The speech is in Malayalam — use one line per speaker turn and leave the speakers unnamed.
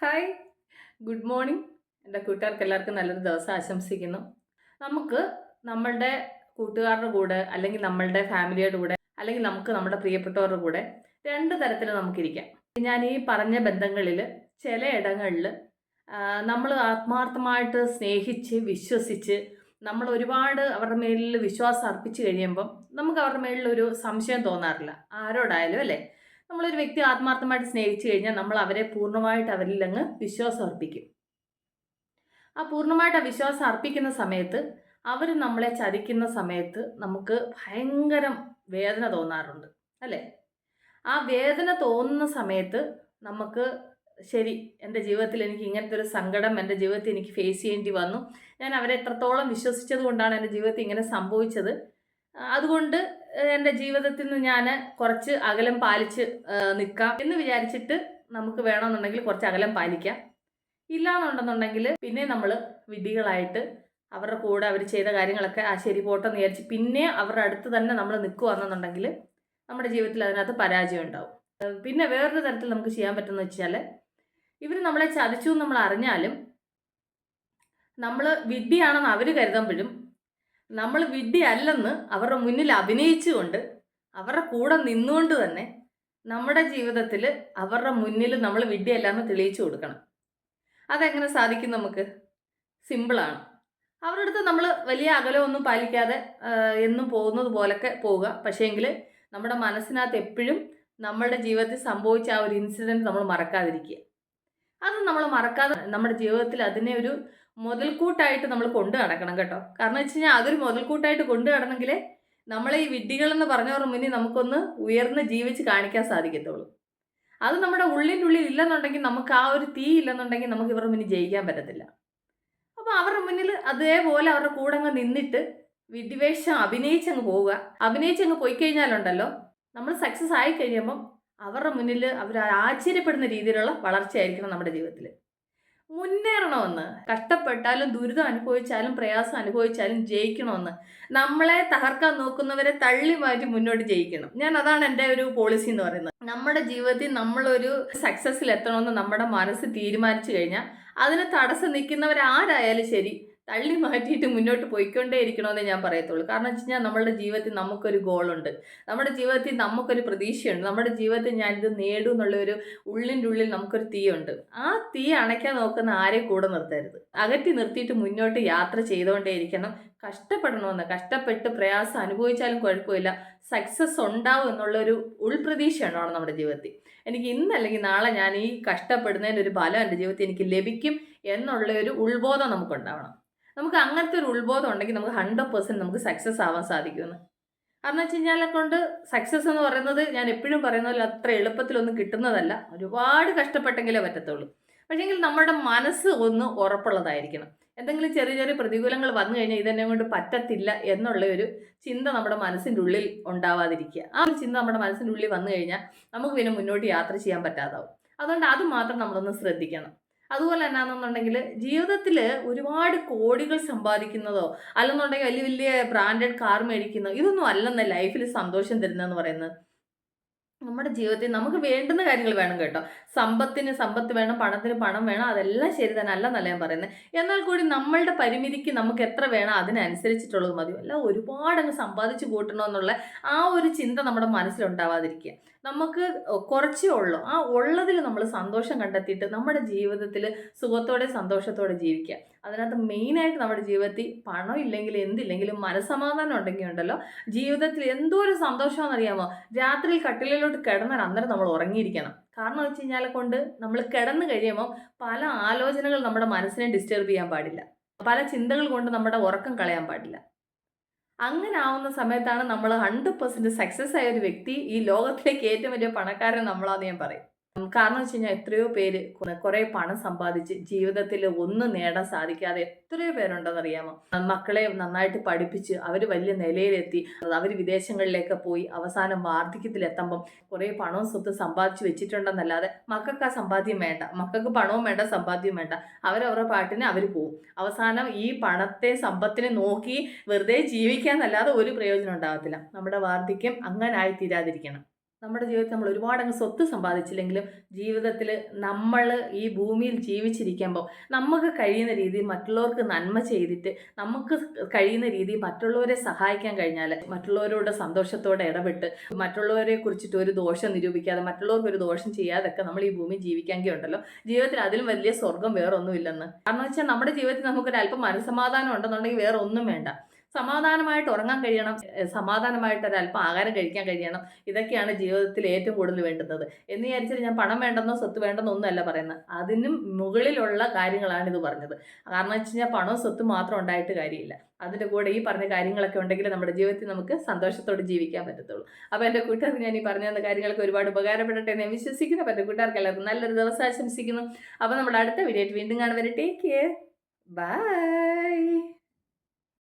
ഹായ്. Good morning. എന്റെ കൂട്ടുകാർക്ക് എല്ലാവർക്കും നല്ലൊരു ദിവസം ആശംസിക്കുന്നു. നമുക്ക് നമ്മളുടെ കൂട്ടുകാരുടെ കൂടെ അല്ലെങ്കിൽ നമ്മളുടെ ഫാമിലിയുടെ കൂടെ അല്ലെങ്കിൽ നമുക്ക് നമ്മുടെ പ്രിയപ്പെട്ടവരുടെ കൂടെ രണ്ട് തരത്തിൽ നമുക്കിരിക്കാം ഞാൻ ഈ പറഞ്ഞ ബന്ധങ്ങളിൽ ചില ഇടങ്ങളിൽ നമ്മൾ ആത്മാർത്ഥമായിട്ട് സ്നേഹിച്ച് വിശ്വസിച്ച് നമ്മൾ ഒരുപാട് അവരുടെ മേലിൽ വിശ്വാസം അർപ്പിച്ചു കഴിയുമ്പം നമുക്ക് അവരുടെ മേലിൽ ഒരു സംശയം തോന്നാറില്ല. ആരോടായാലും അല്ലേ? നമ്മളൊരു വ്യക്തി ആത്മാർത്ഥമായിട്ട് സ്നേഹിച്ചു കഴിഞ്ഞാൽ നമ്മൾ അവരെ പൂർണമായിട്ട് അവരിൽ അങ്ങ് വിശ്വാസം അർപ്പിക്കും. ആ പൂർണമായിട്ട് ആ വിശ്വാസം അർപ്പിക്കുന്ന സമയത്ത് അവർ നമ്മളെ ചതിക്കുന്ന സമയത്ത് നമുക്ക് ഭയങ്കരം വേദന തോന്നാറുണ്ട് അല്ലേ? ആ വേദന തോന്നുന്ന സമയത്ത് നമുക്ക് ശരി എന്റെ ജീവിതത്തിൽ എനിക്ക് ഇങ്ങനത്തെ ഒരു സങ്കടം എന്റെ ജീവിതത്തിൽ എനിക്ക് ഫേസ് ചെയ്യേണ്ടി വന്നു. ഞാൻ അവരെ എത്രത്തോളം വിശ്വസിച്ചത് കൊണ്ടാണ് എന്റെ ജീവിതത്തിൽ ഇങ്ങനെ സംഭവിച്ചത്? അതുകൊണ്ട് എന്റെ ജീവിതത്തിൽ നിന്ന് ഞാൻ കുറച്ച് അകലം പാലിച്ച് നിൽക്കാം എന്ന് വിചാരിച്ചിട്ട് നമുക്ക് വേണമെന്നുണ്ടെങ്കിൽ കുറച്ച് അകലം പാലിക്കാം. ഇല്ലാന്നുണ്ടെന്നുണ്ടെങ്കിൽ പിന്നെ നമ്മൾ വിധികളായിട്ട് അവരുടെ കൂടെ അവർ ചെയ്ത കാര്യങ്ങളൊക്കെ ആ ശരി പോട്ടെന്ന് വിചാരിച്ച് പിന്നെ അവരുടെ അടുത്ത് തന്നെ നമ്മൾ നിൽക്കുകയാണെന്നുണ്ടെങ്കിൽ നമ്മുടെ ജീവിതത്തിൽ അതിനകത്ത് പരാജയം ഉണ്ടാവും. പിന്നെ വേറൊരു തരത്തിൽ നമുക്ക് ചെയ്യാൻ പറ്റുന്ന വെച്ചാൽ ഇവർ നമ്മളെ ചതിച്ചു നമ്മൾ അറിഞ്ഞാലും നമ്മൾ വിഡ്ഢിയാണെന്ന് അവർ കരുതുമ്പോഴും നമ്മൾ വിഡ്ഢിയല്ലെന്ന് അവരുടെ മുന്നിൽ അഭിനയിച്ചുകൊണ്ട് അവരുടെ കൂടെ നിന്നുകൊണ്ട് തന്നെ നമ്മുടെ ജീവിതത്തിൽ അവരുടെ മുന്നിൽ നമ്മൾ വിഡ്ഢിയല്ലാന്ന് തെളിയിച്ചു കൊടുക്കണം. അതെങ്ങനെ സാധിക്കും നമുക്ക്? സിമ്പിളാണ് അവരുടെ അടുത്ത് നമ്മൾ വലിയ അകലമൊന്നും പാലിക്കാതെ എന്നും പോകുന്നത് പോലൊക്കെ പോവുക. പക്ഷേങ്കിൽ നമ്മുടെ മനസ്സിനകത്ത് എപ്പോഴും നമ്മുടെ ജീവിതത്തിൽ സംഭവിച്ച ആ ഒരു ഇൻസിഡന്റ് നമ്മൾ മറക്കാതിരിക്കുക. അത് നമ്മൾ മറക്കാതെ നമ്മുടെ ജീവിതത്തിൽ അതിനെ ഒരു മുതൽക്കൂട്ടായിട്ട് നമ്മൾ കൊണ്ടു നടക്കണം കേട്ടോ. കാരണം വെച്ച് കഴിഞ്ഞാൽ അതൊരു മുതൽക്കൂട്ടായിട്ട് കൊണ്ടു നടന്നെങ്കിലേ നമ്മളെ ഈ വിഡ്ഢികളെന്ന് പറഞ്ഞവരുടെ മുന്നിൽ നമുക്കൊന്ന് ഉയർന്ന് ജീവിച്ച് കാണിക്കാൻ സാധിക്കത്തുള്ളൂ. അത് നമ്മുടെ ഉള്ളിന്റെ ഉള്ളിൽ ഇല്ലെന്നുണ്ടെങ്കിൽ നമുക്ക് ആ ഒരു തീ ഇല്ലെന്നുണ്ടെങ്കിൽ നമുക്ക് ഇവരുടെ മുന്നിൽ ജയിക്കാൻ പറ്റത്തില്ല. അപ്പോൾ അവരുടെ മുന്നിൽ അതേപോലെ അവരുടെ കൂടെ അങ്ങ് നിന്നിട്ട് വിഡിവേഷം അഭിനയിച്ചങ്ങ് പോവുക. അഭിനയിച്ചങ്ങ് പോയി കഴിഞ്ഞാലുണ്ടല്ലോ നമ്മൾ സക്സസ് ആയി കഴിയുമ്പം അവരുടെ മുന്നിൽ അവർ ആശ്ചര്യപ്പെടുന്ന രീതിയിലുള്ള വളർച്ചയായിരിക്കണം നമ്മുടെ ജീവിതത്തിൽ. മുന്നേറണമെന്ന്. കഷ്ടപ്പെട്ടാലും ദുരിതം അനുഭവിച്ചാലും പ്രയാസം അനുഭവിച്ചാലും ജയിക്കണമെന്ന്. നമ്മളെ തകർക്കാൻ നോക്കുന്നവരെ തള്ളി മാറ്റി മുന്നോട്ട് ജയിക്കണം. ഞാൻ അതാണ് എന്റെ ഒരു പോളിസി എന്ന് പറയുന്നത്. നമ്മുടെ ജീവിതത്തിൽ നമ്മളൊരു സക്സസ്സിൽ എത്തണമെന്ന് നമ്മുടെ മനസ്സ് തീരുമാനിച്ചു കഴിഞ്ഞാൽ അതിന് തടസ്സം നിൽക്കുന്നവരാരായാലും ശരി തള്ളി മാറ്റിയിട്ട് മുന്നോട്ട് പോയിക്കൊണ്ടേ ഇരിക്കണമെന്നേ ഞാൻ പറയത്തുള്ളൂ. കാരണം വെച്ച് കഴിഞ്ഞാൽ നമ്മളുടെ ജീവിതത്തിൽ നമുക്കൊരു ഗോളുണ്ട്. നമ്മുടെ ജീവിതത്തിൽ നമുക്കൊരു പ്രതീക്ഷയുണ്ട്. നമ്മുടെ ജീവിതത്തിൽ ഞാനിത് നേടും എന്നുള്ള ഒരു ഉള്ളിന്റെ ഉള്ളിൽ നമുക്കൊരു തീയുണ്ട്. ആ തീ അണയ്ക്കാൻ നോക്കുന്ന ആരെയും കൂടെ നിർത്തരുത്. അകറ്റി നിർത്തിയിട്ട് മുന്നോട്ട് യാത്ര ചെയ്തുകൊണ്ടേ ഇരിക്കണം കഷ്ടപ്പെടണമെന്ന് കഷ്ടപ്പെട്ട് പ്രയാസം അനുഭവിച്ചാലും കുഴപ്പമില്ല. സക്സസ് ഉണ്ടാവും എന്നുള്ളൊരു ഉൾപ്രതീക്ഷ നമ്മുടെ ജീവിതത്തിൽ. എനിക്ക് ഇന്നല്ലെങ്കിൽ നാളെ ഞാൻ ഈ കഷ്ടപ്പെടുന്നതിന്റെ ഒരു ഫലം എന്റെ ജീവിതത്തിൽ എനിക്ക് ലഭിക്കും എന്നുള്ള ഒരു ഉൾബോധം നമുക്കുണ്ടാവണം. നമുക്ക് അങ്ങനത്തെ ഒരു ഉത്ബോധം ഉണ്ടെങ്കിൽ നമുക്ക് ഹൺഡ്രഡ് പെർസെന്റ് നമുക്ക് സക്സസ് ആവാൻ സാധിക്കുമെന്ന്. കാരണം വെച്ച് കഴിഞ്ഞാൽ കൊണ്ട് സക്സസ് എന്ന് പറയുന്നത് ഞാൻ എപ്പോഴും പറയുന്ന പോലെ അത്ര എളുപ്പത്തിലൊന്നും കിട്ടുന്നതല്ല. ഒരുപാട് കഷ്ടപ്പെട്ടെങ്കിലേ പറ്റത്തുള്ളൂ. പക്ഷേങ്കിൽ നമ്മുടെ മനസ്സ് ഒന്ന് ഉറപ്പുള്ളതായിരിക്കണം. എന്തെങ്കിലും ചെറിയ ചെറിയ പ്രതികൂലങ്ങൾ വന്നു കഴിഞ്ഞാൽ ഇതെന്നെ കൊണ്ട് പറ്റത്തില്ല എന്നുള്ള ഒരു ചിന്ത നമ്മുടെ മനസ്സിന്റെ ഉള്ളിൽ ഉണ്ടാവാതിരിക്കുക. ആ ഒരു ചിന്ത നമ്മുടെ മനസ്സിന്റെ ഉള്ളിൽ വന്നു കഴിഞ്ഞാൽ നമുക്ക് പിന്നെ മുന്നോട്ട് യാത്ര ചെയ്യാൻ പറ്റാതാവും. അതുകൊണ്ട് അത് മാത്രം നമ്മളൊന്ന് ശ്രദ്ധിക്കണം. അതുപോലെ എന്നാണെന്നുണ്ടെങ്കിൽ ജീവിതത്തിൽ ഒരുപാട് കോടികൾ സമ്പാദിക്കുന്നതോ അല്ലെന്നുണ്ടെങ്കിൽ വലിയ വലിയ ബ്രാൻഡഡ് കാർ മേടിക്കുന്നതോ ഇതൊന്നും അല്ലെന്ന ലൈഫിൽ സന്തോഷം തരുന്നതെന്ന് പറയുന്നത്. നമ്മുടെ ജീവിതത്തിൽ നമുക്ക് വേണ്ടുന്ന കാര്യങ്ങൾ വേണം കേട്ടോ. സമ്പത്തിന് സമ്പത്ത് വേണം പണത്തിന് പണം വേണം അതെല്ലാം ശരി തന്നെ അല്ലെന്നല്ല ഞാൻ പറയുന്നത് എന്നാൽ കൂടി നമ്മളുടെ പരിമിതിക്ക് നമുക്ക് എത്ര വേണം അതിനനുസരിച്ചിട്ടുള്ളത് മതി. അല്ല ഒരുപാട് അങ്ങ് സമ്പാദിച്ചു കൂട്ടണമെന്നുള്ള ആ ഒരു ചിന്ത നമ്മുടെ മനസ്സിലുണ്ടാവാതിരിക്കുക. നമുക്ക് കുറച്ചേ ഉള്ളൂ. ആ ഉള്ളതിൽ നമ്മൾ സന്തോഷം കണ്ടെത്തിയിട്ട് നമ്മുടെ ജീവിതത്തിൽ സുഖത്തോടെ സന്തോഷത്തോടെ ജീവിക്കുക. അതിനകത്ത് മെയിനായിട്ട് നമ്മുടെ ജീവിതത്തിൽ പണം ഇല്ലെങ്കിൽ എന്തില്ലെങ്കിലും മനസ്സമാധാനം ഉണ്ടെങ്കിൽ ഉണ്ടല്ലോ. ജീവിതത്തിൽ എന്തോ ഒരു സന്തോഷമാണെന്ന് അറിയാമോ രാത്രി കട്ടിലിലോട്ട് കിടന്നാൽ അന്നേരം നമ്മൾ ഉറങ്ങിയിരിക്കണം. കാരണം വെച്ച് കഴിഞ്ഞാൽ കൊണ്ട് നമ്മൾ കിടന്നു കഴിയുമ്പോൾ പല ആലോചനകൾ നമ്മുടെ മനസ്സിനെ ഡിസ്റ്റർബ് ചെയ്യാൻ പാടില്ല. പല ചിന്തകൾ കൊണ്ട് നമ്മുടെ ഉറക്കം കളയാൻ പാടില്ല. അങ്ങനെ ആവുന്ന സമയത്താണ് നമ്മൾ ഹൺഡ്രഡ് പെർസെന്റ് സക്സസ് ആയ ഒരു വ്യക്തി ഈ ലോകത്തിലേക്ക് ഏറ്റവും വലിയ പണക്കാരൻ നമ്മളാന്ന് ഞാൻ പറയും. കാരണം വെച്ച് കഴിഞ്ഞാൽ എത്രയോ പേര് കുറേ പണം സമ്പാദിച്ച് ജീവിതത്തിൽ ഒന്നും നേടാൻ സാധിക്കാതെ എത്രയോ പേരുണ്ടെന്ന് അറിയാമോ? മക്കളെ നന്നായിട്ട് പഠിപ്പിച്ച് അവർ വലിയ നിലയിലെത്തി. അവർ വിദേശങ്ങളിലേക്ക് പോയി അവസാനം വാർദ്ധക്യത്തിലെത്തുമ്പം കുറേ പണവും സ്വത്ത് സമ്പാദിച്ച് വെച്ചിട്ടുണ്ടെന്നല്ലാതെ മക്കൾക്ക് ആ സമ്പാദ്യം വേണ്ട. മക്കൾക്ക് പണവും വേണ്ട സമ്പാദ്യം വേണ്ട. അവരവരുടെ പാട്ടിന് അവർ പോവും. അവസാനം ഈ പണത്തെ സമ്പത്തിനെ നോക്കി വെറുതെ ജീവിക്കാന്നല്ലാതെ ഒരു പ്രയോജനം ഉണ്ടാകത്തില്ല നമ്മുടെ വാർദ്ധക്യം അങ്ങനെ ആയി തീരാതിരിക്കണം നമ്മുടെ ജീവിതത്തിൽ നമ്മൾ ഒരുപാട് അങ്ങ് സ്വത്ത് സമ്പാദിച്ചില്ലെങ്കിലും ജീവിതത്തിൽ നമ്മൾ ഈ ഭൂമിയിൽ ജീവിച്ചിരിക്കുമ്പോൾ നമുക്ക് കഴിയുന്ന രീതിയിൽ മറ്റുള്ളവർക്ക് നന്മ ചെയ്തിട്ട് നമുക്ക് കഴിയുന്ന രീതിയിൽ മറ്റുള്ളവരെ സഹായിക്കാൻ കഴിഞ്ഞാൽ മറ്റുള്ളവരോട് സന്തോഷത്തോടെ ഇടപെട്ട് മറ്റുള്ളവരെ കുറിച്ചിട്ട് ഒരു ദോഷം നിരൂപിക്കാതെ മറ്റുള്ളവർക്ക് ഒരു ദോഷം ചെയ്യാതൊക്കെ നമ്മൾ ഈ ഭൂമി ജീവിക്കാമെങ്കിൽ ഉണ്ടല്ലോ. ജീവിതത്തിൽ അതിലും വലിയ സ്വർഗം വേറൊന്നുമില്ലെന്ന്. കാരണം വെച്ചാൽ നമ്മുടെ ജീവിതത്തിൽ നമുക്കൊരു അല്പം മനസ്സമാധാനം ഉണ്ടെന്നുണ്ടെങ്കിൽ വേറെ ഒന്നും വേണ്ട. സമാധാനമായിട്ട് ഉറങ്ങാൻ കഴിയണം സമാധാനമായിട്ട് ഒരല്പം ആഹാരം കഴിക്കാൻ കഴിയണം ഇതൊക്കെയാണ് ജീവിതത്തിൽ ഏറ്റവും കൂടുതൽ വേണ്ടുന്നത്. എന്ന് വിചാരിച്ചിട്ട് ഞാൻ പണം വേണ്ടെന്നോ സ്വത്ത് വേണ്ടെന്നോ ഒന്നുമല്ല പറയുന്നത്. അതിനും മുകളിലുള്ള കാര്യങ്ങളാണ് ഇത് പറഞ്ഞത്. കാരണം വെച്ച് കഴിഞ്ഞാൽ പണവും സ്വത്തും മാത്രം ഉണ്ടായിട്ട് കാര്യമില്ല. അതിന്റെ കൂടെ ഈ പറഞ്ഞ കാര്യങ്ങളൊക്കെ ഉണ്ടെങ്കിൽ നമ്മുടെ ജീവിതത്തിൽ നമുക്ക് സന്തോഷത്തോടെ ജീവിക്കാൻ പറ്റത്തുള്ളൂ. അപ്പോൾ എന്റെ കൂട്ടുകാർക്ക് ഞാൻ ഈ പറഞ്ഞു തന്ന കാര്യങ്ങൾക്ക് ഒരുപാട് ഉപകാരപ്പെടട്ടെ എന്ന് വിശ്വസിക്കുന്നു. അപ്പോൾ എന്റെ കൂട്ടുകാർക്ക് എല്ലാവർക്കും നല്ലൊരു ദിവസം ആശംസിക്കുന്നു. അപ്പോൾ നമ്മുടെ അടുത്ത വീഡിയോ വീണ്ടും കാണുവരെ ടേക്ക് കെയർ ബൈ